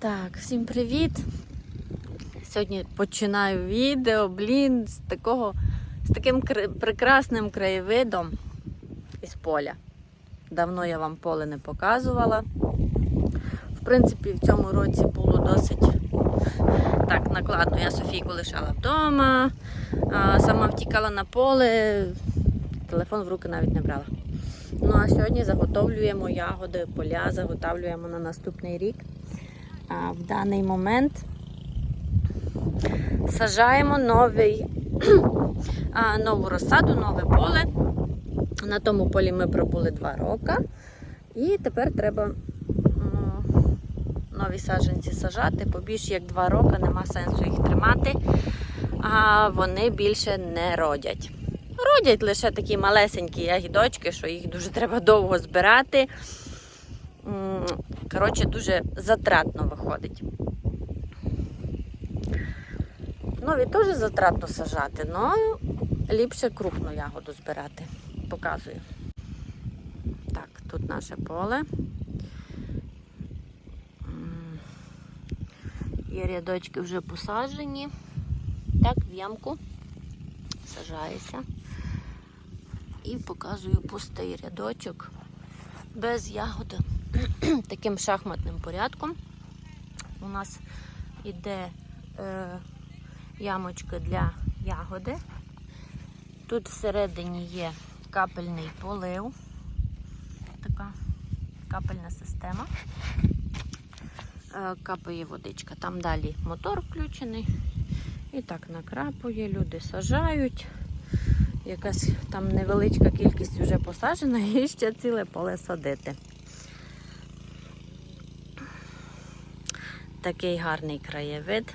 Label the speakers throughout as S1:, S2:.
S1: Так, всім привіт! Сьогодні починаю відео, блін, з такого, з таким прекрасним краєвидом із поля. Давно я вам поле не показувала. В принципі, в цьому році було досить так накладно. Я Софійку лишала вдома, сама втікала на поле, телефон в руки навіть не брала. Ну а сьогодні заготовлюємо ягоди, поля заготовлюємо на наступний рік. В даний момент сажаємо новий, нову розсаду, нове поле. На тому полі ми пробули два роки. І тепер треба нові саджанці сажати, бо більш як два роки нема сенсу їх тримати, а вони більше не родять. Родять лише такі малесенькі ягідочки, що їх дуже треба довго збирати. Коротше, дуже затратно виходить. Нові теж затратно сажати, але ліпше крупну ягоду збирати. Показую. Так, тут наше поле. Є рядочки вже посаджені. Так, в ямку сажається. І показую пустий рядочок без ягоди таким шахматним порядком. У нас іде е, ямочки для ягоди. Тут всередині є капельний полив, така капельна система. Е, капає водичка. Там далі мотор включений. І так накрапує, люди сажають. Якась там невеличка кількість вже посаджена і ще ціле поле садити. Такий гарний краєвид.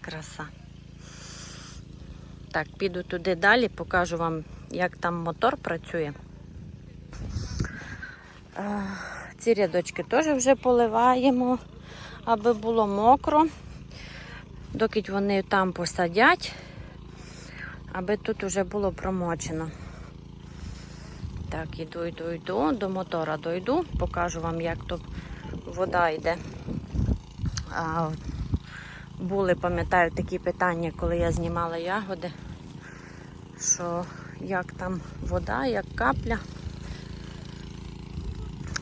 S1: Краса. Так, піду туди далі, покажу вам, як там мотор працює. Е, Ці рядочки теж вже поливаємо, аби було мокро. Доки вони там посадять, аби тут вже було промочено. Так, іду, йду, йду, до мотора дойду, покажу вам, як тут вода йде. А, були, пам'ятаю, такі питання, коли я знімала ягоди, що як там вода, як капля.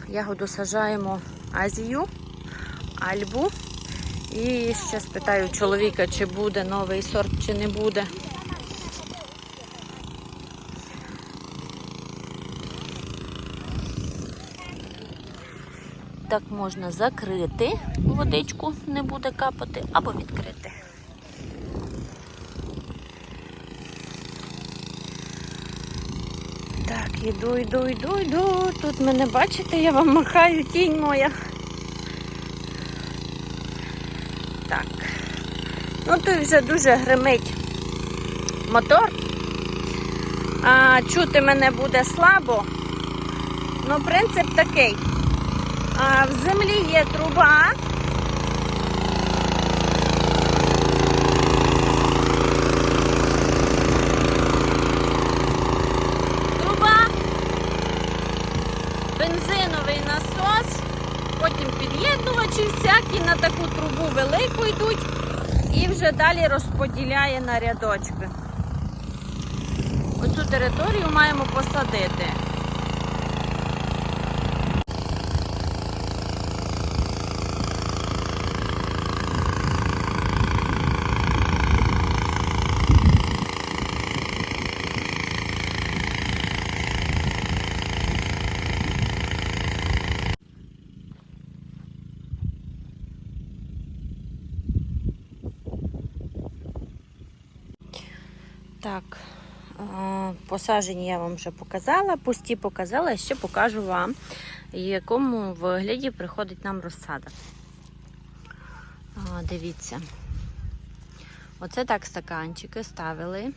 S1: Ягоду сажаємо Азію, Альбу. І ще спитаю чоловіка, чи буде новий сорт, чи не буде. Так можна закрити водичку, не буде капати, або відкрити. Так, іду, йду, йду, йду. Тут мене бачите, я вам махаю тінь моя. Так. Ну тут вже дуже гримить мотор. А чути мене буде слабо. Ну, принцип такий. А в землі є труба. Труба, бензиновий насос, потім під'єднувачі всякі на таку трубу велику йдуть і вже далі розподіляє на рядочки. Оцю територію маємо посадити. Так, посаджені я вам вже показала, пусті показала, ще покажу вам, в якому вигляді приходить нам розсада. Дивіться. Оце так стаканчики ставили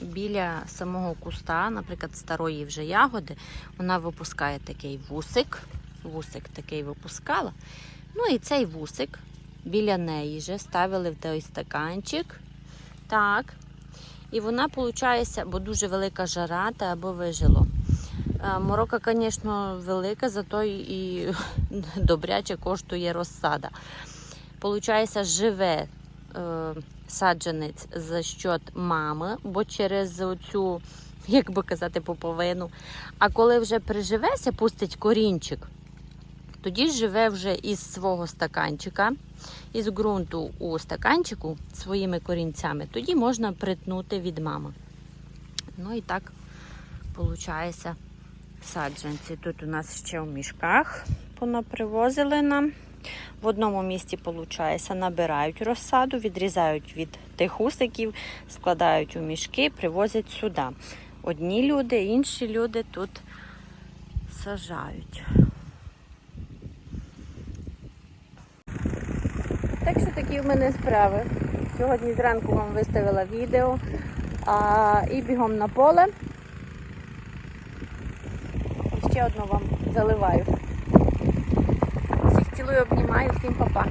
S1: біля самого куста, наприклад, старої вже ягоди. Вона випускає такий вусик. Вусик такий випускала. Ну і цей вусик біля неї вже ставили в той стаканчик. Так. І вона, виходить, бо дуже велика жара, та або вижило. Е, Морока, звісно, велика, зато і добряче коштує розсада. Получається, живе е, саджанець за счет мами, бо через цю, як би казати, поповину. А коли вже приживеся, пустить корінчик, тоді живе вже із свого стаканчика, із ґрунту у стаканчику своїми корінцями. Тоді можна притнути від мами. Ну і так виходить саджанці. Тут у нас ще в мішках понапривозили нам. В одному місці, виходить, набирають розсаду, відрізають від тих усиків, складають у мішки, привозять сюди. Одні люди, інші люди тут сажають. Так що такі в мене справи. Сьогодні зранку вам виставила відео а, і бігом на поле. І ще одну вам заливаю. Всіх цілую, обнімаю, всім па-па.